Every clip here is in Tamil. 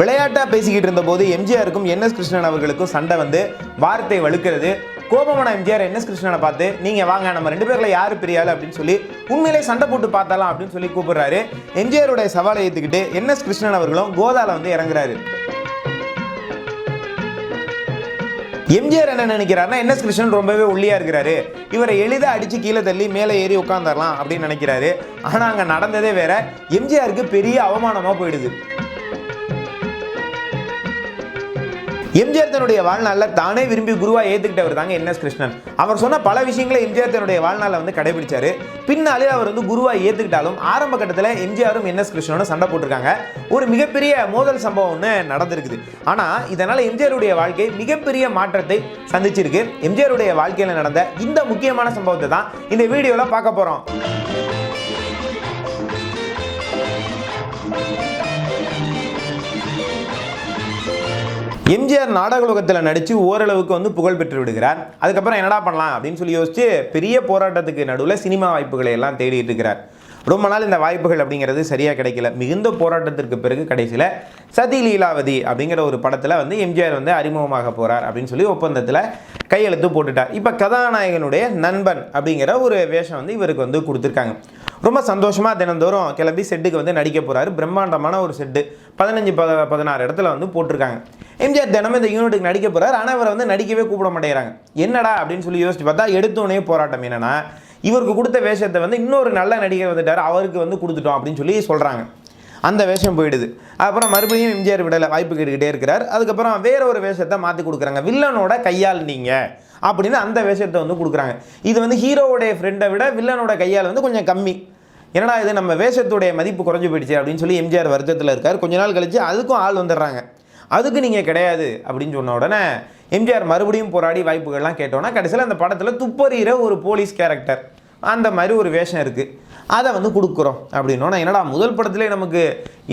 விளையாட்டாக பேசிக்கிட்டு இருந்தபோது எம்ஜிஆருக்கும் என்எஸ் கிருஷ்ணன் அவர்களுக்கும் சண்டை வந்து வார்த்தை வலுக்கிறது கோபமான எம்ஜிஆர் என்எஸ் கிருஷ்ணனை பார்த்து நீங்கள் வாங்க நம்ம ரெண்டு பேர்களை யார் பெரிய அப்படின்னு சொல்லி உண்மையிலே சண்டை போட்டு பார்த்தாலாம் அப்படின்னு சொல்லி கூப்பிடுறாரு. எம்ஜிஆருடைய சவாலை ஏற்றுக்கிட்டு என்எஸ் கிருஷ்ணன் அவர்களும் கோதாவில் வந்து இறங்குறாரு. எம்ஜிஆர் என்ன நினைக்கிறாருன்னா என்எஸ் கிருஷ்ணன் ரொம்பவே ஒல்லியா இருக்கிறாரு. இவரை எளிதாக அடித்து கீழே தள்ளி மேலே ஏறி உட்காந்துடலாம் அப்படின்னு நினைக்கிறாரு. ஆனால் அங்கே நடந்ததே வேற. எம்ஜிஆருக்கு பெரிய அவமானமாக போயிடுது. எம்ஜிஆர் தன்னுடைய வாழ்நாளில் தானே விரும்பி குருவாக ஏற்றுக்கிட்டவர் தாங்க என்எஸ் கிருஷ்ணன். அவர் சொன்ன பல விஷயங்களை எம்ஜிஆர் தன்னுடைய வாழ்நாளில் வந்து கடைபிடிச்சாரு. பின்னாலே அவர் வந்து குருவாக ஏற்றுக்கிட்டாலும் ஆரம்ப கட்டத்தில் எம்ஜிஆரும் என்எஸ் கிருஷ்ணனும் சண்டை போட்டிருக்காங்க. ஒரு மிகப்பெரிய மோதல் சம்பவம் ஒன்று நடந்திருக்குது. ஆனால் இதனால் எம்ஜிஆருடைய வாழ்க்கை மிகப்பெரிய மாற்றத்தை சந்திச்சிருக்கு. எம்ஜிஆருடைய வாழ்க்கையில் நடந்த இந்த முக்கியமான சம்பவத்தை தான் இந்த வீடியோவில் பார்க்க போகிறோம் எம்ஜிஆர் நாடக உலகத்தில் நடித்து ஓரளவுக்கு வந்து புகழ் பெற்று விடுகிறார். அதுக்கப்புறம் என்னடா பண்ணலாம் அப்படின்னு சொல்லி யோசிச்சு பெரிய போராட்டத்துக்கு நடுவில் சினிமா வாய்ப்புகளை எல்லாம் தேடிட்டு இருக்கிறார். ரொம்ப நாள் இந்த வாய்ப்புகள் அப்படிங்கிறது சரியாக கிடைக்கல. மிகுந்த போராட்டத்திற்கு பிறகு கடைசியில் சதி லீலாவதி அப்படிங்கிற ஒரு படத்தில் வந்து எம்ஜிஆர் வந்து அறிமுகமாக போகிறார் அப்படின்னு சொல்லி ஒப்பந்தத்தில் கையெழுத்து போட்டுட்டார். இப்போ கதாநாயகனுடைய நண்பன் அப்படிங்கிற ஒரு வேஷம் வந்து இவருக்கு வந்து கொடுத்துருக்காங்க. ரொம்ப சந்தோஷமாக தினந்தோறும் கிளம்பி செட்டுக்கு வந்து நடிக்க போகிறாரு பிரம்மாண்டமான ஒரு செட்டு பதினஞ்சு பத பதினாறு இடத்துல வந்து போட்டிருக்காங்க. எம்ஜிஆர் தினமும் இந்த யூனிட்டுக்கு நடிக்க போகிறார் ஆனால் இவரை வந்து நடிக்கவே கூப்பிட மாட்டேங்கிறாங்க. என்னடா அப்படின்னு சொல்லி யோசிச்சு பார்த்தா எடுத்தோடனே போராட்டம் என்னென்னா இவருக்கு கொடுத்த வேஷத்தை வந்து இன்னொரு நல்ல நடிகர் வந்துட்டார் அவருக்கு வந்து கொடுத்துட்டோம் அப்படின்னு சொல்லி சொல்கிறாங்க அந்த வேஷம் போயிடுது. அப்புறம் மறுபடியும் எம்ஜிஆர் விடலை வாய்ப்பு கேட்டுக்கிட்டே இருக்கிறார். அதுக்கப்புறம் வேற ஒரு வேஷத்தை மாற்றி கொடுக்குறாங்க. வில்லனோட கையால் நீங்கள் அப்படின்னு அந்த வேஷத்தை வந்து கொடுக்குறாங்க. இது வந்து ஹீரோவுடைய ஃப்ரெண்டை விட வில்லனோட கையால் வந்து கொஞ்சம் கம்மி. என்னடா இது நம்ம வேஷத்துடைய மதிப்பு குறைஞ்சு போயிடுச்சு அப்படின்னு சொல்லி எம்ஜிஆர் வருத்தத்தில் இருக்கார். கொஞ்ச நாள் கழிச்சு அதுக்கும் ஆள் வந்துடுறாங்க. அதுக்கு நீங்கள் கிடையாது அப்படின்னு சொன்ன உடனே எம்ஜிஆர் மறுபடியும் போராடி வாய்ப்புகள்லாம் கேட்டோன்னா கடைசியில் அந்த படத்தில் துப்பறிகிற ஒரு போலீஸ் கேரக்டர் அந்த மாதிரி ஒரு வேஷம் இருக்குது அதை வந்து கொடுக்குறோம் அப்படின்னோன்னா என்னடா முதல் படத்திலே நமக்கு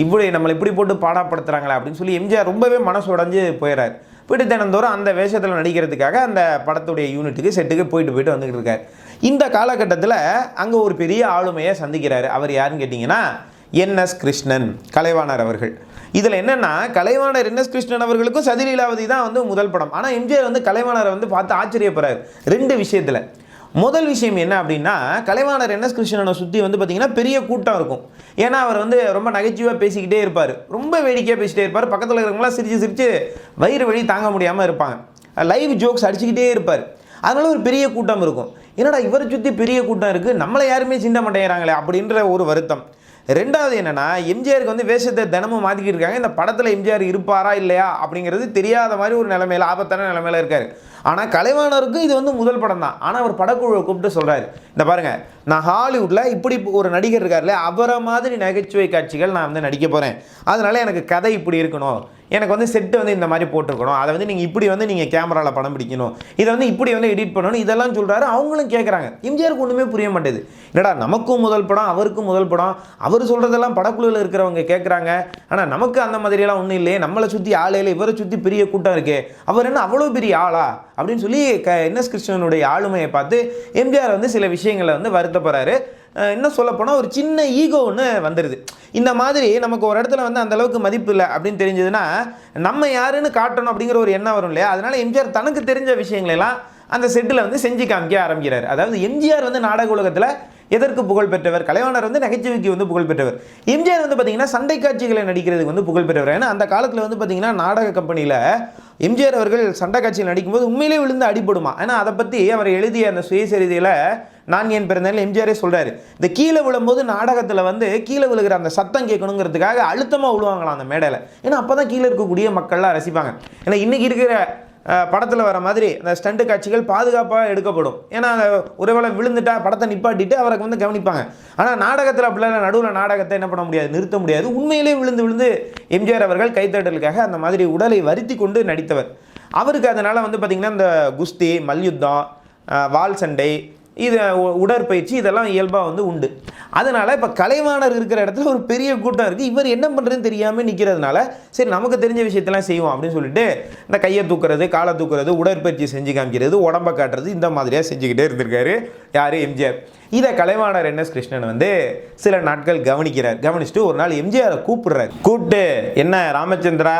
இப்படி நம்மளை இப்படி போட்டு பாடாப்படுத்துகிறாங்களே அப்படின்னு சொல்லி எம்ஜிஆர் ரொம்பவே மனசு உடஞ்சு போயிடுறார் போயிட்டு தினந்தோறும் அந்த வேஷத்தில் நடிக்கிறதுக்காக அந்த படத்துடைய யூனிட்டுக்கு செட்டுக்கு போயிட்டு போயிட்டு வந்துக்கிட்டு இருக்கார். இந்த காலகட்டத்தில் அங்கே ஒரு பெரிய ஆளுமையை சந்திக்கிறார். அவர் யாருன்னு கேட்டிங்கன்னா என்எஸ் கிருஷ்ணன் கலைவாணர் அவர்கள். இதில் என்னென்னா கலைவாணர் என்எஸ் கிருஷ்ணன் அவர்களுக்கும் சதிலீலாவதி தான் வந்து முதல் படம். ஆனால் எம்ஜிஆர் வந்து கலைவாணரை வந்து பார்த்து ஆச்சரியப்படுறாரு. ரெண்டு விஷயத்தில். முதல் விஷயம் என்ன அப்படின்னா கலைவாணர் என்எஸ் கிருஷ்ணனை சுற்றி வந்து பார்த்திங்கன்னா பெரிய கூட்டம் இருக்கும். ஏன்னா அவர் வந்து ரொம்ப நகைச்சுவாக பேசிக்கிட்டே இருப்பார். ரொம்ப வேடிக்கையாக பேசிகிட்டே இருப்பார். பக்கத்தில் இருக்கிறவங்களாம் சிரித்து சிரித்து வயிறு வழி தாங்க முடியாமல் இருப்பாங்க. லைவ் ஜோக்ஸ் அடிச்சுக்கிட்டே இருப்பார். அதனால ஒரு பெரிய கூட்டம் இருக்கும். என்னடா இவரை சுற்றி பெரிய கூட்டம் இருக்குது நம்மளை யாருமே சிந்த மாட்டேங்கிறாங்களே அப்படின்ற ஒரு வருத்தம். ரெண்டாவது என்னென்னா எம்ஜிஆருக்கு வந்து வேஷத்தை தினமும் மாற்றிக்கிட்டு இருக்காங்க. இந்த படத்தில் எம்ஜிஆர் இருப்பாரா இல்லையா அப்படிங்கிறது தெரியாத மாதிரி ஒரு நிலைமையில் ஆபத்தான நிலைமையில் இருக்கார். ஆனால் கலைவாணருக்கும் இது வந்து முதல் படம் தான். ஆனால் அவர் படக்குழுவை கூப்பிட்டு சொல்கிறாரு இந்த பாருங்கள் நான் ஹாலிவுட்டில் இப்படி ஒரு நடிகர் இருக்கார்ல அவரை மாதிரி நகைச்சுவை காட்சிகள் நான் வந்து நடிக்க போகிறேன் அதனால எனக்கு கதை இப்படி இருக்கணும். எனக்கு வந்து செட்டு வந்து இந்த மாதிரி போட்டிருக்கணும். அதை வந்து நீங்கள் இப்படி வந்து நீங்கள் கேமராவில் படம் பிடிக்கணும். இதை வந்து இப்படி வந்து எடிட் பண்ணணும் இதெல்லாம் சொல்கிறாரு அவங்களும் கேட்குறாங்க எம்ஜிஆருக்கு ஒன்றுமே புரிய மாட்டேது. என்னடா நமக்கும் முதல் படம் அவருக்கும் முதல் படம். அவர் சொல்கிறதெல்லாம் படக்குழுவில் இருக்கிறவங்க கேட்குறாங்க ஆனால் நமக்கு அந்த மாதிரியெல்லாம் ஒன்றும் இல்லையே. நம்மளை சுற்றி ஆளே இல்லை. இவரை சுற்றி பெரிய கூட்டம் இருக்கே. அவர் என்ன அவ்வளோ பெரிய ஆளா? அப்படின்னு சொல்லி க என்எஸ் கிருஷ்ணனுடைய ஆளுமையை பார்த்து எம்ஜிஆர் வந்து சில விஷயங்களை வந்து வருத்தப்படுறாரு. என்ன இன்னும் சொல்லப்போனால் ஒரு சின்ன ஈகோ ஒன்று வந்துடுது இந்த மாதிரி நமக்கு ஒரு இடத்துல வந்து அந்தளவுக்கு மதிப்பு இல்லை அப்படின்னு தெரிஞ்சதுன்னா நம்ம யாருன்னு காட்டணும் அப்படிங்கிற ஒரு எண்ணம் வரும் இல்லையா? அதனால் எம்ஜிஆர் தனக்கு தெரிஞ்ச விஷயங்களெல்லாம் அந்த செட்டில் வந்து செஞ்சு காமிக்க ஆரம்பிக்கிறார். அதாவது எம்ஜிஆர் வந்து நாடக உலகத்தில் எதற்கு புகழ் பெற்றவர்? கலைவாணர் வந்து நகைச்சுவைக்கு வந்து புகழ் பெற்றவர். எம்ஜிஆர் வந்து பார்த்தீங்கன்னா சண்டை காட்சிகளை நடிக்கிறதுக்கு வந்து புகழ் பெற்றவர். ஏன்னா அந்த காலத்தில் வந்து பார்த்தீங்கன்னா நாடக கம்பெனியில் எம்ஜிஆர் அவர்கள் சண்டை காட்சியில் நடிக்கும்போது உண்மையிலே விழுந்து அடிபடுமா? ஏன்னா அதை பற்றி அவர் எழுதிய அந்த சுயசரிதையில் நான் என் பிறந்தாலும் எம்ஜிஆரே சொல்கிறாரு இந்த கீழே விழும்போது நாடகத்தில் வந்து கீழே விழுகிற அந்த சத்தம் கேட்கணுங்கிறதுக்காக அழுத்தமாக விழுவாங்களாம் அந்த மேடையில். ஏன்னா அப்போ தான் கீழே இருக்கக்கூடிய மக்கள்லாம் ரசிப்பாங்க. ஏன்னா இன்றைக்கி இருக்கிற படத்தில் வர மாதிரி அந்த ஸ்டண்ட்டு காட்சிகள் பாதுகாப்பாக எடுக்கப்படும். ஏன்னா அந்த ஒருவேளை விழுந்துட்டா படத்தை நிப்பாட்டிட்டு அவரை வந்து கவனிப்பாங்க. ஆனால் நாடகத்தில் அப்படிலாம் நடுவில் நாடகத்தை என்ன பண்ண முடியாது நிறுத்த முடியாது. உண்மையிலேயே விழுந்து விழுந்து எம்ஜிஆர் அவர்கள் கைத்தட்டலுக்காக அந்த மாதிரி உடலை வருத்தி கொண்டு நடித்தவர். அவருக்கு அதனால் வந்து பார்த்திங்கன்னா இந்த குஸ்தி மல்யுத்தம் வால் வாள் சண்டை இது உடற்பயிற்சி இதெல்லாம் இயல்பாக வந்து உண்டு. அதனால் இப்போ கலைவாணர் இருக்கிற இடத்துல ஒரு பெரிய கூட்டம் இருக்குது இவர் என்ன பண்ணுறதுன்னு தெரியாமல் நிற்கிறதுனால சரி நமக்கு தெரிஞ்ச விஷயத்தெல்லாம் செய்வோம் அப்படின்னு சொல்லிட்டு இந்த கையை தூக்குறது காலை தூக்குறது உடற்பயிற்சி செஞ்சு காமிக்கிறது உடம்ப காட்டுறது இந்த மாதிரியாக செஞ்சுக்கிட்டே இருந்திருக்காரு யார்? எம்ஜிஆர். இதை கலைவாணர் என் எஸ் கிருஷ்ணன் வந்து சில நாட்கள் கவனிக்கிறார். கவனிச்சுட்டு ஒரு நாள் எம்ஜிஆரை கூப்பிடுறாரு. கூப்பிட்டு என்ன ராமச்சந்திரா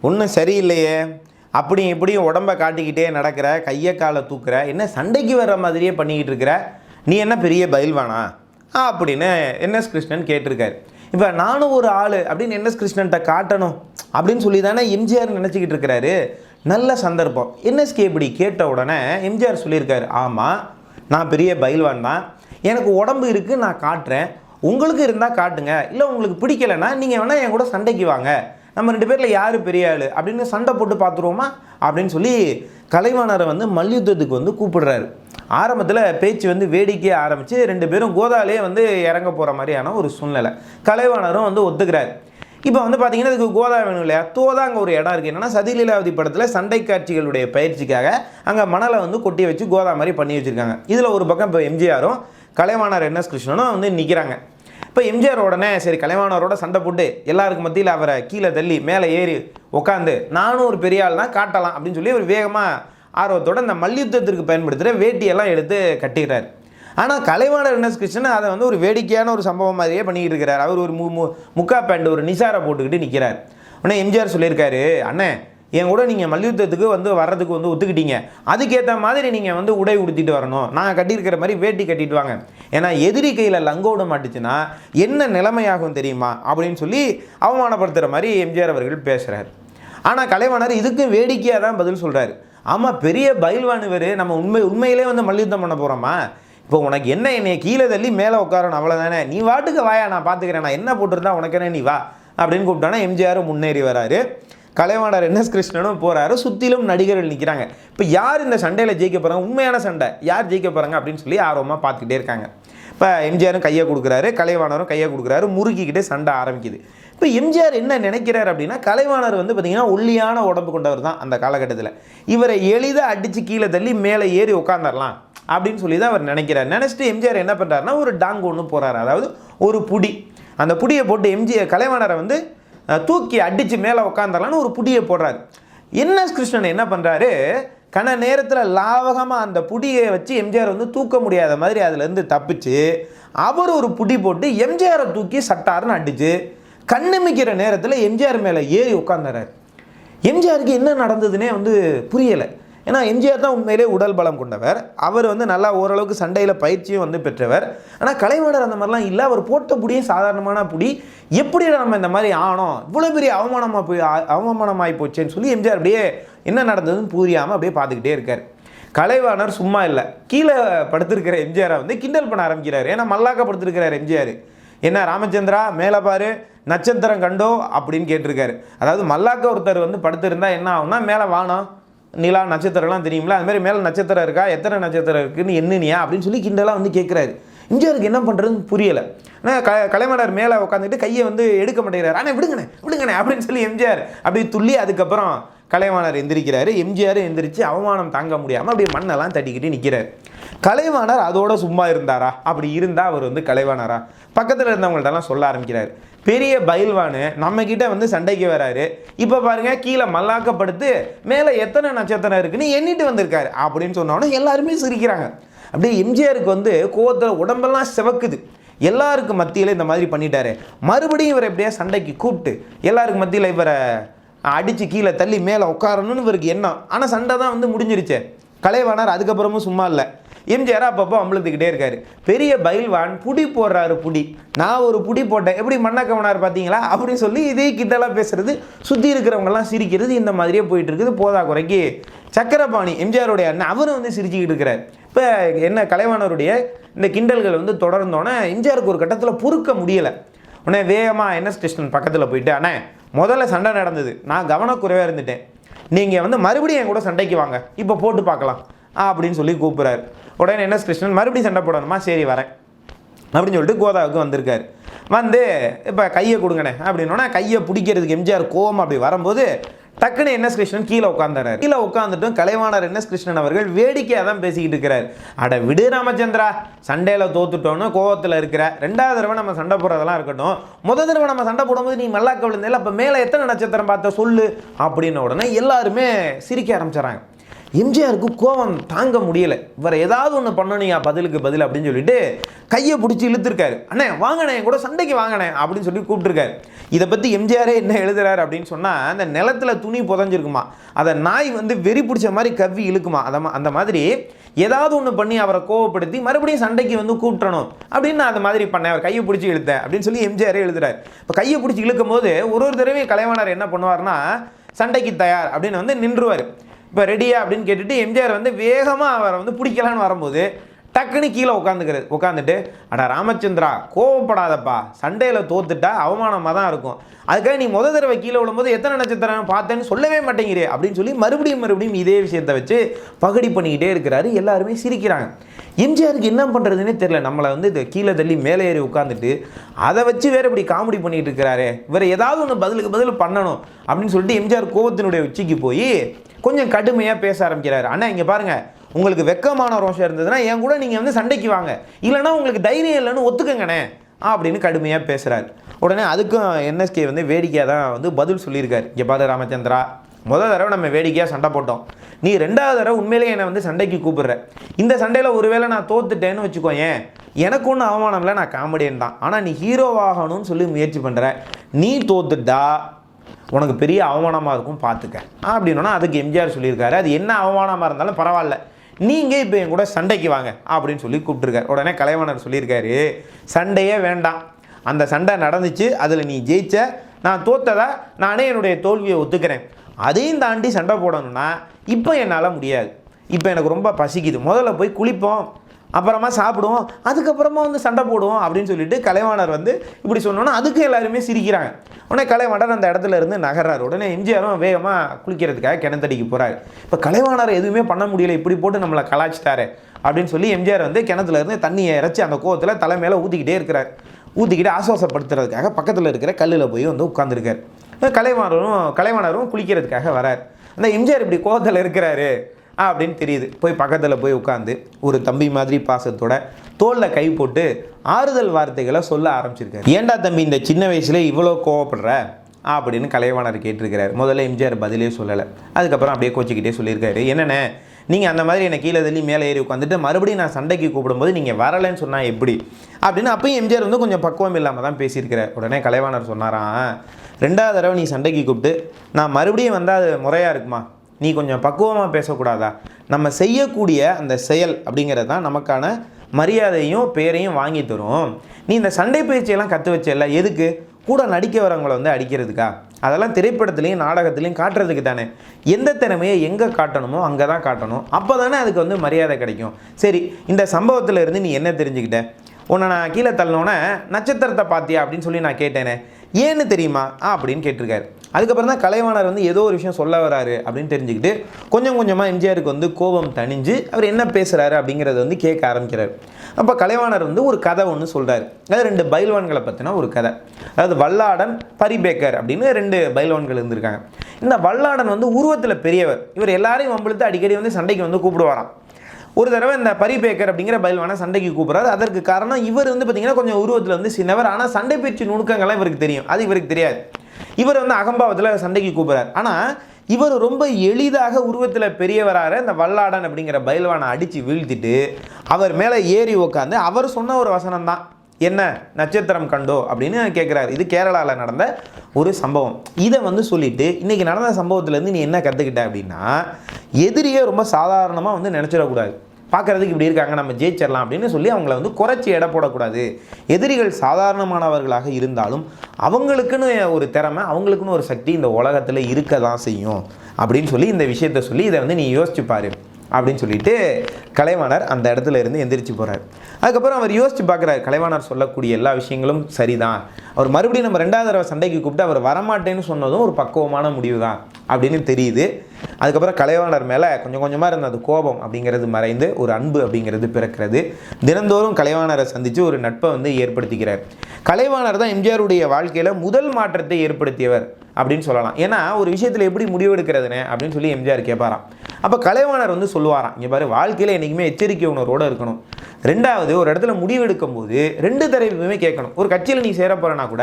ஒன்றும் சரியில்லையே. அப்படி இப்படியும் உடம்ப காட்டிக்கிட்டே நடக்கிற கையை காலை தூக்குற என்ன சண்டைக்கு வர்ற மாதிரியே பண்ணிக்கிட்டு இருக்கிற நீ என்ன பெரிய பயில்வானா? அப்படின்னு என்எஸ் கிருஷ்ணன் கேட்டிருக்காரு. இப்போ நானும் ஒரு ஆள் அப்படின்னு என்எஸ் கிருஷ்ணன்ட்ட காட்டணும் அப்படின்னு சொல்லி தானே எம்ஜிஆர் நினச்சிக்கிட்டு இருக்கிறாரு. நல்ல சந்தர்ப்பம். என்எஸ்கே இப்படி கேட்ட உடனே எம்ஜிஆர் சொல்லியிருக்காரு ஆமாம் நான் பெரிய பயில்வான் தான். எனக்கு உடம்பு இருக்குது நான் காட்டுறேன். உங்களுக்கு இருந்தால் காட்டுங்க. இல்லை உங்களுக்கு பிடிக்கலைன்னா நீங்கள் வேணால் என் கூட சண்டைக்கு வாங்க. நம்ம ரெண்டு பேரில் யார் பெரிய ஆள்? அப்படின்னு சண்டை போட்டு பார்த்துருவோமா? அப்படின்னு சொல்லி கலைவாணரை வந்து மல்யுத்தத்துக்கு வந்து கூப்பிடுறாரு. ஆரம்பத்தில் பேச்சு வந்து வேடிக்கையாக ஆரம்பித்து ரெண்டு பேரும் கோதாலே வந்து இறங்க போகிற மாதிரியான ஒரு சூழ்நிலை. கலைவாணரும் வந்து ஒத்துக்கிறார். இப்போ வந்து பார்த்தீங்கன்னா இதுக்கு கோதா வேணும் இல்லையா? தோதா அங்கே ஒரு இடம் இருக்குது என்னென்னா சதிலீலாவதி படத்தில் சண்டை காட்சிகளுடைய பயிற்சிக்காக அங்கே மணலை வந்து கொட்டி வச்சு கோதா மாதிரி பண்ணி வச்சுருக்காங்க. இதில் ஒரு பக்கம் இப்போ எம்ஜிஆரும் கலைவாணர் என்எஸ் கிருஷ்ணனும் வந்து நிற்கிறாங்க இப்போ எம்ஜிஆர் உடனே சரி கலைவாணரோட சண்டை போட்டு எல்லாருக்கும் மத்தியில் அவரை கீழே தள்ளி மேலே ஏறி உட்காந்து நானும் ஒரு பெரிய ஆள்னா காட்டலாம் அப்படின்னு சொல்லி ஒரு வேகமாக ஆர்வத்தோட இந்த மல்யுத்தத்திற்கு பயன்படுத்துகிற வேட்டியெல்லாம் எடுத்து கட்டிடுறாரு. ஆனால் கலைவாணர் என்ன கிருஷ்ணன் அதை வந்து ஒரு வேடிக்கையான ஒரு சம்பவம் மாதிரியே பண்ணிக்கிட்டு இருக்கிறார். அவர் ஒரு மு மு- முக்கா பேண்ட் ஒரு நிசாரை போட்டுக்கிட்டு நிற்கிறார் உடனே எம்ஜிஆர் சொல்லியிருக்காரு அண்ணே என் கூட நீங்கள் மல்யுத்தத்துக்கு வந்து வர்றதுக்கு வந்து ஒத்துக்கிட்டீங்க. அதுக்கேற்ற மாதிரி நீங்கள் வந்து உடை உடுத்திட்டு வரணும். நான் கட்டியிருக்கிற மாதிரி வேட்டி கட்டிட்டு வாங்க. ஏன்னா எதிரி கையில் லங்கோட மாட்டுச்சுன்னா என்ன நிலைமையாகும் தெரியுமா? அப்படின்னு சொல்லி அவமானப்படுத்துகிற மாதிரி எம்ஜிஆர் அவர்கள் பேசுகிறார் ஆனால் கலைவாணர் இதுக்கும் வேடிக்கையாக தான் பதில் சொல்கிறார் ஆமாம் பெரிய பயில்வான் இவர். நம்ம உண்மை உண்மையிலே வந்து மல்யுத்தம் பண்ண போகிறோமா இப்போ உனக்கு என்ன என்னை கீழே தள்ளி மேலே உட்காரணும் அவ்வளோதானே நீ வாட்டுக்கு வாயா நான் பார்த்துக்கிறேன் நான் என்ன போட்டிருந்தா உனக்கு என்ன நீ வா அப்படின்னு கூப்பிட்டானா எம்ஜிஆர் முன்னேறி வராரு. கலைவாணர் என்எஸ் கிருஷ்ணனும் போகிறாரு சுற்றிலும் நடிகர்கள் நிற்கிறாங்க இப்போ யார் இந்த சண்டையில் ஜெயிக்க போகிறாங்க உண்மையான சண்டை. யார் ஜெயிக்க போகிறாங்க அப்படின்னு சொல்லி ஆர்வமாக பார்த்துக்கிட்டே இருக்காங்க. இப்போ எம்ஜிஆரும் கையை கொடுக்குறாரு. கலைவாணரும் கையை கொடுக்குறாரு. முறுக்கிக்கிட்டே சண்டை ஆரம்பிக்குது. இப்போ எம்ஜிஆர் என்ன நினைக்கிறார் அப்படின்னா கலைவாணர் வந்து பார்த்திங்கன்னா ஒல்லியான உடம்பு கொண்டவர் தான் அந்த காலகட்டத்தில். இவரை எளிதாக அடித்து கீழே தள்ளி மேலே ஏறி உட்காந்துடலாம் அப்படின்னு சொல்லி தான் அவர் நினைக்கிறார். நினச்சிட்டு எம்ஜிஆர் என்ன பண்ணுறாருன்னா ஒரு டாங் ஒன்று போகிறாரு அதாவது ஒரு புடி. அந்த புடியை போட்டு எம்ஜிஆர் கலைவாணரை வந்து தூக்கி அடித்து மேலே உட்காந்துடலான்னு ஒரு புடியை போடுறாரு. என்எஸ் கிருஷ்ணன் என்ன பண்ணுறாரு கன நேரத்தில் லாவகமாக அந்த புடியை வச்சு எம்ஜிஆர் வந்து தூக்க முடியாத மாதிரி அதுலேருந்து தப்பிச்சு அவர் ஒரு புடி போட்டு எம்ஜிஆரை தூக்கி சட்டாருன்னு அடிச்சு கண்ணுமிக்கிற நேரத்தில் எம்ஜிஆர் மேலே ஏறி உட்காந்துறாரு எம்ஜிஆருக்கு என்ன நடந்ததுன்னே வந்து புரியலை. ஏன்னா எம்ஜிஆர் தான் உண்மையிலே உடல் பலம் கொண்டவர். அவர் வந்து நல்லா ஓரளவுக்கு சண்டையில் பயிற்சியும் வந்து பெற்றவர். ஆனால் கலைவாணர் அந்த மாதிரிலாம் இல்லை. அவர் போட்ட புடியே சாதாரணமான புடி. எப்படி நம்ம இந்த மாதிரி ஆனோம்? இவ்வளோ பெரிய அவமானமாக போய் அ- அவமானமாகி போச்சேன்னு சொல்லி எம்ஜிஆர் அப்படியே என்ன நடந்ததுன்னு புரியாமல் அப்படியே பார்த்துக்கிட்டே இருக்கார். கலைவாணர் சும்மா இல்லை. கீழே படுத்திருக்கிற எம்ஜிஆரை வந்து கிண்டல் பண்ண ஆரம்பிக்கிறார். ஏன்னா மல்லாக்க படுத்திருக்கிறார் எம்ஜிஆர். என்ன ராமச்சந்திரா மேலே பாரு நட்சத்திரம் கண்டோ அப்படின்னு கேட்டிருக்காரு. அதாவது மல்லாக்க ஒருத்தர் வந்து படுத்திருந்தா என்ன ஆகும்னா மேலே வானம் நிலா நட்சத்திரம்லாம் தெரியுங்களா அது மாதிரி மேலே நட்சத்திரம் இருக்கா? எத்தனை நட்சத்திரம் இருக்குன்னு என்னனியா அப்படின்னு சொல்லி கிண்டலாக வந்து கேட்குறாரு எம்ஜிஆருக்கு என்ன பண்ணுறதுன்னு புரியலை. ஆனால் க கலைமலர் மேலே உட்காந்துட்டு கையை வந்து எடுக்க மாட்டேங்கிறாரு. ஆனால் விடுங்கண்ணே விடுங்கண்ணே அப்படின்னு சொல்லி எம்ஜிஆர் அப்படி துள்ளி அதுக்கப்புறம் கலைவாணர் எந்திரிக்கிறாரு. எம்ஜிஆர் எந்திரிச்சு அவமானம் தாங்க முடியாமல் அப்படியே மண்ணெல்லாம் தட்டிக்கிட்டு நிற்கிறார் கலைவாணர் அதோட சும்மா இருந்தாரா? அப்படி இருந்தால் அவர் வந்து கலைவாணரா? பக்கத்தில் இருந்தவங்கள்ட்டலாம் சொல்ல ஆரம்பிக்கிறார். பெரிய பயில்வானு நம்ம கிட்ட வந்து சண்டைக்கு வராரு. இப்போ பாருங்க கீழே மல்லாக்கப்படுத்து மேலே எத்தனை நட்சத்திரம் இருக்குன்னு எண்ணிட்டு வந்திருக்காரு. அப்படின்னு சொன்னோன்னே எல்லாருமே சிரிக்கிறாங்க. அப்படியே எம்ஜிஆருக்கு வந்து கோவத்தில் உடம்பெல்லாம் சிவக்குது. எல்லாருக்கும் மத்தியில் இந்த மாதிரி பண்ணிட்டாரு. மறுபடியும் இவரை எப்படியா சண்டைக்கு கூப்பிட்டு எல்லாருக்கும் மத்தியில் இவரை அடித்து கீழே தள்ளி மேலே உட்காரணும்னு இவருக்கு எண்ணம். ஆனால் சண்டை தான் வந்து முடிஞ்சிருச்சே. கலைவாணர் அதுக்கப்புறமும் சும்மா இல்லை. எம்ஜிஆர் அப்பப்போ அம்பளத்துக்கிட்டே இருக்காரு. பெரிய பயில்வான் புடி போடுறாரு புடி. நான் ஒரு புடி போட்டேன். எப்படி மன்னக்கவனார் பார்த்தீங்களா? அப்படின்னு சொல்லி இதே கிட்டலாம் பேசுறது சுற்றி இருக்கிறவங்கலாம் சிரிக்கிறது இந்த மாதிரியே போயிட்டு இருக்குது போதா குறைக்கு. சக்கரபாணி எம்ஜிஆருடைய அண்ணன் அவரும் வந்து சிரிச்சுக்கிட்டு இருக்கிறார். இப்போ என்ன கலைவாணருடைய இந்த கிண்டல்கள் வந்து தொடர்ந்தோன்னே எம்ஜிஆருக்கு ஒரு கட்டத்தில் பொறுக்க முடியலை. உடனே வேகமாக என்ன ஸ்டேஷன் பக்கத்தில் போயிட்டு அண்ணே முதல்ல சண்டை நடந்தது. நான் கவனக்குறைவாக இருந்துட்டேன். நீங்கள் வந்து மறுபடியும் என் கூட சண்டைக்கு வாங்க. இப்போ போட்டு பார்க்கலாம். அப்படின்னு சொல்லி கூப்பிட்றாரு. உடனே என்ன கிருஷ்ணன் மறுபடியும் சண்டை போடணுமா? சரி வரேன். அப்படின்னு சொல்லிட்டு கோதாவுக்கு வந்திருக்காரு. வந்து இப்போ கையை கொடுங்கண்ணே. அப்படின்னோடனே கையை பிடிக்கிறதுக்கு எம்ஜிஆர் கோவம் அப்படி வரும்போது டக்குன்னு என்எஸ் கிருஷ்ணன் கீழே உட்காந்துறாரு கீழே உட்காந்துட்டும் கலைவாணர் என்எஸ் கிருஷ்ணன் அவர்கள் வேடிக்கையாக தான் பேசிக்கிட்டு இருக்கிறார். அட விடு ராமச்சந்திரா சண்டையில் தோத்துட்டோன்னு கோவத்தில் இருக்கிற ரெண்டாவது தடவை நம்ம சண்டை போடுறதெல்லாம் இருக்கட்டும். முத தடவை நம்ம சண்டை போடும்போது நீ மல்லாக்க விழுந்தில அப்போ மேலே எத்தனை நட்சத்திரம் பார்த்த சொல்லு? அப்படின்ன உடனே எல்லாருமே சிரிக்க ஆரம்பிச்சிடறாங்க. எம்ஜிஆருக்கு கோவம் தாங்க முடியலை. இவரை ஏதாவது ஒன்று பண்ணணுயா பதிலுக்கு பதில் அப்படின்னு சொல்லிட்டு கையை பிடிச்சி இழுத்துருக்காரு. அண்ணே வாங்கண்ணே என் கூட சண்டைக்கு வாங்கினேன் அப்படின்னு சொல்லி கூப்பிட்டுருக்காரு. இதை பற்றி எம்ஜிஆரே என்ன எழுதுறாரு அப்படின்னு சொன்னால் அந்த நிலத்துல துணி புதஞ்சிருக்குமா? அதை நாய் வந்து வெறி பிடிச்ச மாதிரி கவ்வி இழுக்குமா? அதை அந்த மாதிரி ஏதாவது ஒன்று பண்ணி அவரை கோவப்படுத்தி மறுபடியும் சண்டைக்கு வந்து கூப்பிட்டணும் அப்படின்னு நான் அந்த மாதிரி பண்ணேன். அவர் கையை பிடிச்சி இழுத்தேன் அப்படின்னு சொல்லி எம்ஜிஆரே எழுதுறாரு. இப்போ கையை பிடிச்சி இழுக்கும் போது ஒரு ஒரு தடவையும் கலைவாணர் என்ன பண்ணுவார்னா சண்டைக்கு தயார் அப்படின்னு வந்து நின்றுவார். இப்போ ரெடியா அப்படின்னு கேட்டுட்டு எம்ஜிஆர் வந்து வேகமாக அவரை வந்து பிடிக்கலான்னு வரும்போது டக்குன்னு கீழே உட்காந்துக்கிறது உட்காந்துட்டு அடா ராமச்சந்திரா கோவப்படாதப்பா சண்டையில் தோத்துட்டா அவமானமாக தான் இருக்கும். அதுக்காக நீ முத தடவை கீழே விழும்போது எத்தனை நட்சத்திரம் பார்த்தேன்னு சொல்லவே மாட்டேங்கிறே அப்படின்னு சொல்லி மறுபடியும் மறுபடியும் இதே விஷயத்தை வச்சு பகடி பண்ணிக்கிட்டே இருக்கிறாரு. எல்லாருமே சிரிக்கிறாங்க. எம்ஜிஆருக்கு என்ன பண்ணுறதுனே தெரில நம்மளை வந்து இது கீழே தள்ளி மேலே ஏறி உட்காந்துட்டு அதை வச்சு வேறு இப்படி காமெடி பண்ணிகிட்டு இருக்கிறாரு. இவர் ஏதாவது ஒன்று பதிலுக்கு பதில் பண்ணணும் அப்படின்னு சொல்லிட்டு எம்ஜிஆர் கோவத்தினுடைய உச்சிக்கு போய் கொஞ்சம் கடுமையாக பேச ஆரம்பிக்கிறாரு. அண்ணா இங்கே பாருங்கள் உங்களுக்கு வெக்கமான ரோஷம் இருந்ததுன்னா என் கூட நீங்கள் வந்து சண்டைக்கு வாங்க. இல்லைன்னா உங்களுக்கு தைரியம் இல்லைன்னு ஒத்துக்கங்கண்ணே. அப்படின்னு கடுமையாக பேசுகிறாரு உடனே அதுக்கும் என்எஸ்கே வந்து வேடிக்கையாக தான் வந்து பதில் சொல்லியிருக்காரு. இங்கே பாரு ராமச்சந்திரா. முதல் தடவை நம்ம வேடிக்கையாக சண்டை போட்டோம். நீ ரெண்டாவது தடவை உண்மையிலேயே என்னை வந்து சண்டைக்கு கூப்பிடுற. இந்த சண்டையில் ஒருவேளை நான் தோத்துட்டேன்னு வச்சுக்கோயேன் எனக்கு ஒன்றும் அவமானம் இல்லை நான் காமெடியன் தான். ஆனால் நீ ஹீரோவாகணும்னு சொல்லி முயற்சி பண்ணுற நீ தோத்துட்டா உனக்கு பெரிய அவமானமாக இருக்கும் பார்த்துக்க அப்படின்னா அதுக்கு எம்ஜிஆர் சொல்லியிருக்காரு. அது என்ன அவமானமாக இருந்தாலும் பரவாயில்ல. நீங்கள் இப்போ என் கூட சண்டைக்கு வாங்க அப்படின்னு சொல்லி கூப்பிட்டுருக்காரு. உடனே கலைவாணர் சொல்லியிருக்காரு சண்டையே வேண்டாம். அந்த சண்டை நடந்துச்சு அதில் நீ ஜெயிச்ச நான் தோத்ததை நானே என்னுடைய தோல்வியை ஒத்துக்கிறேன். அதையும் தாண்டி சண்டை போடணும்னா இப்போ என்னால் முடியாது. இப்போ எனக்கு ரொம்ப பசிக்குது. முதல்ல போய் குளிப்போம். அப்புறமா சாப்பிடுவோம். அதுக்கப்புறமா வந்து சண்டை போடுவோம் அப்படின்னு சொல்லிட்டு கலைவாணர் வந்து இப்படி சொன்னோன்னா அதுக்கு எல்லாருமே சிரிக்கிறாங்க. உடனே கலைவாணர் அந்த இடத்துல இருந்து நகர்றாரு. உடனே எம்ஜிஆரும் வேகமாக குளிக்கிறதுக்காக கிணத்தடிக்கு போகிறாரு இப்போ கலைவாணர் எதுவுமே பண்ண முடியல. இப்படி போட்டு நம்மளை கலாச்சிட்டாரு அப்படின்னு சொல்லி எம்ஜிஆர் வந்து கிணத்துல இருந்து தண்ணியை இறைச்சி அந்த கோவத்தில் தலை மேலே ஊற்றிக்கிட்டே இருக்கிறார். ஊற்றிக்கிட்டு ஆசுவாசப்படுத்துறதுக்காக பக்கத்தில் இருக்கிற கல்லில் போய் வந்து உட்காந்துருக்காரு கலைவாணரும் கலைவாணரும் குளிக்கிறதுக்காக வரார். அந்த எம்ஜிஆர் இப்படி கோவத்தில் இருக்கிறாரு. அப்படின்னு தெரியுது. போய் பக்கத்தில் போய் உட்காந்து ஒரு தம்பி மாதிரி பாசத்தோட தோளில் கை போட்டு ஆறுதல் வார்த்தைகளை சொல்ல ஆரம்பிச்சிருக்காரு. ஏன்டா தம்பி இந்த சின்ன வயசுல இவ்வளோ கோவப்படுற? அப்படின்னு கலைவாணர் கேட்டிருக்கிறார். முதல்ல எம்ஜிஆர் பதிலே சொல்லலை. அதுக்கப்புறம் அப்படியே கோச்சிக்கிட்டே சொல்லியிருக்காரு. என்னென்ன நீங்கள் அந்த மாதிரி என்னை கீழே தள்ளி மேலே ஏறி உட்காந்துட்டு மறுபடியும் நான் சண்டைக்கு கூப்பிடும்போது நீங்கள் வரலைன்னு சொன்னால் எப்படி? அப்படின்னு அப்பயும் எம்ஜிஆர் வந்து கொஞ்சம் பக்குவம் இல்லாமல் தான் பேசியிருக்கிறார். உடனே கலைவாணர் சொன்னாராம் ரெண்டாவது தடவை நீ சண்டைக்கு கூப்பிட்டு நான் மறுபடியும் வந்தால் அது முறையாக இருக்குமா? நீ கொஞ்சம் பக்குவமாக பேசக்கூடாதா? நம்ம செய்யக்கூடிய அந்த செயல் அப்படிங்கிறது தான் நமக்கான மரியாதையும் பேரையும் வாங்கி தரும். நீ இந்த சண்டை பயிற்சியெல்லாம் கற்று வச்சல எதுக்கு? கூட நடிக்க வரவங்களை வந்து அடிக்கிறதுக்கா? அதெல்லாம் திரைப்படத்துலையும் நாடகத்துலையும் காட்டுறதுக்கு தானே. எந்த திறமையை எங்கே காட்டணுமோ அங்கே தான் காட்டணும். அப்போ தானே அதுக்கு வந்து மரியாதை கிடைக்கும். சரி இந்த சம்பவத்தில் இருந்து நீ என்ன தெரிஞ்சுக்கிட்ட? உன்னை நான் கீழே தள்ளினோன்னே நட்சத்திரத்தை பார்த்தியா அப்படின்னு சொல்லி நான் கேட்டேனே. ஏன்னு தெரியுமா? ஆ அப்படின்னு கேட்டிருக்காரு. அதுக்கப்புறம் தான் கலைவாணர் வந்து ஏதோ ஒரு விஷயம் சொல்ல வராரு அப்படின்னு தெரிஞ்சுக்கிட்டு கொஞ்சம் கொஞ்சமாக எம்ஜிஆருக்கு வந்து கோபம் தணிஞ்சு அவர் என்ன பேசுகிறாரு அப்படிங்கிறத வந்து கேட்க ஆரம்பிக்கிறார். அப்போ கலைவாணர் வந்து ஒரு கதை ஒன்று சொல்கிறார் அது ரெண்டு பைல்வான்களை பற்றின ஒரு கதை. அதாவது வல்லாடன் பரிபேக்கர் அப்படின்னு ரெண்டு பைல்வான்கள் இருந்திருக்காங்க. இந்த வல்லாடன் வந்து உருவத்தில் பெரியவர். இவர் எல்லாரையும் வம்பளுத்து அடிக்கடி வந்து சண்டைக்கு வந்து கூப்பிடுவாராம். ஒரு தடவை இந்த பரிபேக்கர் அப்படிங்கிற பயில்வான சண்டைக்கு கூப்பிட்றாரு. அதற்கு காரணம் இவர் வந்து பார்த்தீங்கன்னா கொஞ்சம் உருவத்தில் வந்து சின்னவர். ஆனால் சண்டை பயிற்சி நுணுக்கங்கள்லாம் இவருக்கு தெரியும். அது இவருக்கு தெரியாது. இவர் வந்து அகம்பாவத்தில் சண்டைக்கு கூப்பிட்றாரு. ஆனால் இவர் ரொம்ப எளிதாக உருவத்தில் பெரியவராக இந்த வல்லாடன் அப்படிங்கிற பயில்வானை அடித்து வீழ்த்திட்டு அவர் மேலே ஏறி உக்காந்து அவர் சொன்ன ஒரு வசனம் தான் என்ன நட்சத்திரம் கண்டோ அப்படின்னு கேட்குறாரு இது கேரளாவில் நடந்த ஒரு சம்பவம். இதை வந்து சொல்லிட்டு இன்றைக்கி நடந்த சம்பவத்துலேருந்து நீ என்ன கற்றுக்கிட்ட அப்படின்னா எதிரியே ரொம்ப சாதாரணமாக வந்து நினச்சிடக்கூடாது. பார்க்குறதுக்கு இப்படி இருக்காங்க நம்ம ஜெயிச்சிடலாம் அப்படின்னு சொல்லி அவங்கள வந்து குறைச்சி எடை போடக்கூடாது. எதிரிகள் சாதாரணமானவர்களாக இருந்தாலும் அவங்களுக்குன்னு ஒரு திறமை அவங்களுக்குன்னு ஒரு சக்தி இந்த உலகத்தில் இருக்க தான் செய்யும் அப்படின்னு சொல்லி இந்த விஷயத்த சொல்லி இதை வந்து நீ யோசிச்சுப்பாரு அப்படின்னு சொல்லிட்டு கலைவாணர் அந்த இடத்துல இருந்து எந்திரிச்சு போகிறார் அதுக்கப்புறம் அவர் யோசிச்சு பார்க்குறாரு கலைவாணர் சொல்லக்கூடிய எல்லா விஷயங்களும் சரிதான். அவர் மறுபடியும் நம்ம ரெண்டாவது தடவை சண்டைக்கு கூப்பிட்டு அவர் வரமாட்டேன்னு சொன்னதும் ஒரு பக்குவமான முடிவு தான் அப்படின்னு தெரியுது. அதுக்கப்புறம் கலைவாணர் மேலே கொஞ்சம் கொஞ்சமாக இருந்த அது கோபம் அப்படிங்கிறது மறைந்து ஒரு அன்பு அப்படிங்கிறது பிறக்கிறது. தினந்தோறும் கலைவாணரை சந்தித்து ஒரு நட்பை வந்து ஏற்படுத்திக்கிறார். கலைவாணர் தான் எம்ஜிஆருடைய வாழ்க்கையில் முதல் மாற்றத்தை ஏற்படுத்தியவர் அப்படின்னு சொல்லலாம். ஏன்னா ஒரு விஷயத்தில் எப்படி முடிவெடுக்கிறதுனே அப்படின்னு சொல்லி எம்ஜிஆர் கேட்பாராம். அப்போ கலைவாணர் வந்து சொல்லுவாராம் இங்கே பாரு வாழ்க்கையில் என்றைக்குமே எச்சரிக்கை உணர்வோடு இருக்கணும். ரெண்டாவது ஒரு இடத்துல முடிவெடுக்கும் போது ரெண்டு தரப்புமே கேட்கணும். ஒரு கட்சியில் நீ சேர போறனா கூட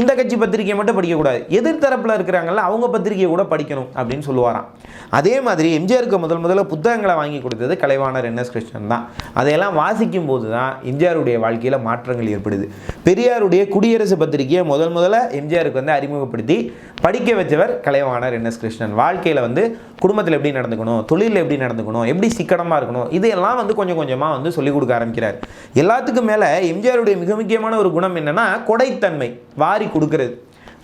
இந்த கட்சி பத்திரிகையை மட்டும் படிக்கக்கூடாது எதிர்த்தரப்பில் இருக்கிறாங்கல்ல அவங்க பத்திரிகையை கூட படிக்கணும் அப்படின்னு சொல்லுவாராம். அதே மாதிரி எம்ஜிஆருக்கு முதல் முதல்ல புத்தகங்களை வாங்கி கொடுத்தது கலைவாணர் என். எஸ். கிருஷ்ணன் தான். அதையெல்லாம் வாசிக்கும் போது தான் எம்ஜிஆருடைய வாழ்க்கையில் மாற்றங்கள் ஏற்படுது. பெரியாருடைய குடியரசு பத்திரிகையை முதல் முதல்ல எம்ஜிஆருக்கு வந்து அறிமுகப்படுத்தி படிக்க வச்சவர் கலைவாணர் என். எஸ். கிருஷ்ணன். வாழ்க்கையில் வந்து குடும்பத்தில் எப்படி நடந்துக்கணும்? தொழிலில் எப்படி நடந்துக்கணும்? எப்படி சிக்கனமாக இருக்கணும்? இதையெல்லாம் வந்து கொஞ்சம் கொஞ்சமாக வந்து சொல்லிக் கொடுக்க ஆரம்பிக்கிறார். எல்லாத்துக்கும் மேலே எம்ஜிஆருடைய மிக முக்கியமான ஒரு குணம் என்னென்னா கொடைத்தன்மை. வாரி கொடுக்கறது.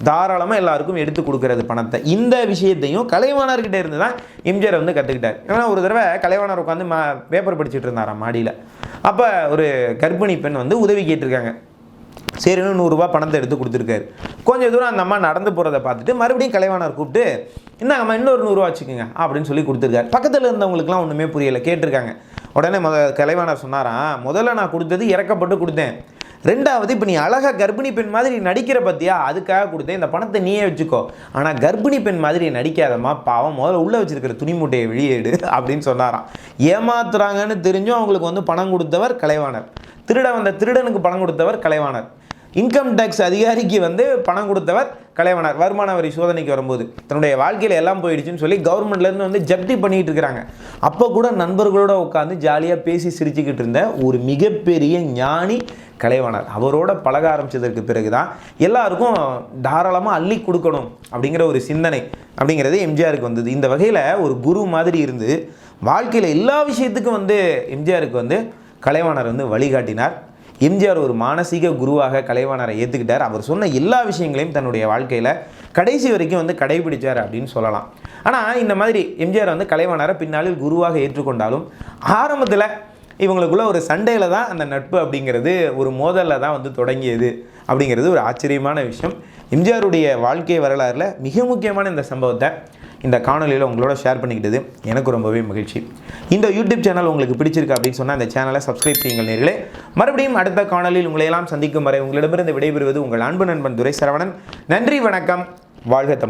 தாராளமாக எல்லாருக்கும் எடுத்து கொடுக்கறது பணத்தை. இந்த விஷயத்தையும் கலைவாணர்கிட்ட இருந்து தான் எம்ஜிஆர் வந்து கற்றுக்கிட்டார் ஏன்னா ஒரு தடவை கலைவாணர் உட்காந்து மா பேப்பர் படிச்சுட்டு இருந்தாராம் மாடியில். அப்போ ஒரு கர்ப்பிணி பெண் வந்து உதவி கேட்டிருக்காங்க. சரின்னு நூறுரூவா பணத்தை எடுத்து கொடுத்துருக்காரு. கொஞ்சம் தூரம் அந்த அம்மா நடந்து போகிறத பார்த்துட்டு மறுபடியும் கலைவாணர் கூப்பிட்டு இந்தாங்கம்மா இன்னொரு நூறுரூவா வச்சுக்கோங்க அப்படின்னு சொல்லி கொடுத்துருக்காரு. பக்கத்தில் இருந்தவங்களுக்குலாம் ஒன்றுமே புரியலை கேட்டிருக்காங்க. உடனே முத கலைவாணர் சொன்னாராம் முதல்ல நான் கொடுத்தது இறக்கப்பட்டு கொடுத்தேன். ரெண்டாவது இப்போ நீ அழகாக கர்ப்பிணி பெண் மாதிரி நடிக்கிற பற்றியா அதுக்காக கொடுத்தேன். இந்த பணத்தை நீயே வச்சுக்கோ. ஆனால் கர்ப்பிணி பெண் மாதிரி நடிக்காதம்மா. பாவம் முதல்ல உள்ளே வச்சுருக்கிற துணி மூட்டையை வெளியேடு அப்படின்னு சொன்னாராம். ஏமாத்துறாங்கன்னு தெரிஞ்சும் அவங்களுக்கு வந்து பணம் கொடுத்தவர் கலைவாணர். திருட வந்த திருடனுக்கு பணம் கொடுத்தவர் கலைவாணர். இன்கம் டேக்ஸ் அதிகாரிக்கு வந்து பணம் கொடுத்தவர் கலைவாணர் வருமான வரி சோதனைக்கு வரும்போது தன்னுடைய வாழ்க்கையில் எல்லாம் போயிடுச்சுன்னு சொல்லி கவர்மெண்ட்லேருந்து வந்து ஜப்தி பண்ணிட்டு இருக்கிறாங்க. அப்போ கூட நண்பர்களோட உட்காந்து ஜாலியாக பேசி சிரிச்சுக்கிட்டு இருந்த ஒரு மிகப்பெரிய ஞானி கலைவாணர் அவரோட பழக ஆரம்பித்ததற்கு பிறகு தான் எல்லாருக்கும் தாராளமாக அள்ளி கொடுக்கணும் அப்படிங்கிற ஒரு சிந்தனை அப்படிங்கிறது எம்ஜிஆருக்கு வந்தது. இந்த வகையில் ஒரு குரு மாதிரி இருந்து வாழ்க்கையில் எல்லா விஷயத்துக்கும் வந்து எம்ஜிஆருக்கு வந்து கலைவாணர் வந்து வழிகாட்டினார். எம்ஜிஆர் ஒரு மானசீக குருவாக கலைவாணரை ஏற்றுக்கிட்டார் அவர் சொன்ன எல்லா விஷயங்களையும் தன்னுடைய வாழ்க்கையில் கடைசி வரைக்கும் வந்து கடைபிடிச்சார் அப்படின்னு சொல்லலாம். ஆனால் இந்த மாதிரி எம்ஜிஆர் வந்து கலைவாணரை பின்னாளில் குருவாக ஏற்றுக்கொண்டாலும் ஆரம்பத்தில் இவங்களுக்குள்ள ஒரு சண்டையில் தான் அந்த நட்பு அப்படிங்கிறது ஒரு மோதலில் தான் வந்து தொடங்கியது அப்படிங்கிறது ஒரு ஆச்சரியமான விஷயம். எம்ஜிஆருடைய வாழ்க்கை வரலாறில் மிக முக்கியமான இந்த சம்பவத்தை இந்த காணொலியில் உங்களோட ஷேர் பண்ணிக்கிட்டது எனக்கு ரொம்பவே மகிழ்ச்சி. இந்த யூடியூப் சேனல் உங்களுக்கு பிடிச்சிருக்கு அப்படின்னு சொன்னால் இந்த சேனலை சப்ஸ்கிரைப் செய்யுங்கள் நேர்களே. மறுபடியும் அடுத்த காணொலியில் உங்களை எல்லாம் சந்திக்கும் வரை உங்களிடமிருந்து விடைபெறுவது உங்கள் அன்பு நண்பன் துரை சரவணன் நன்றி வணக்கம். வாழ்க தமிழ்.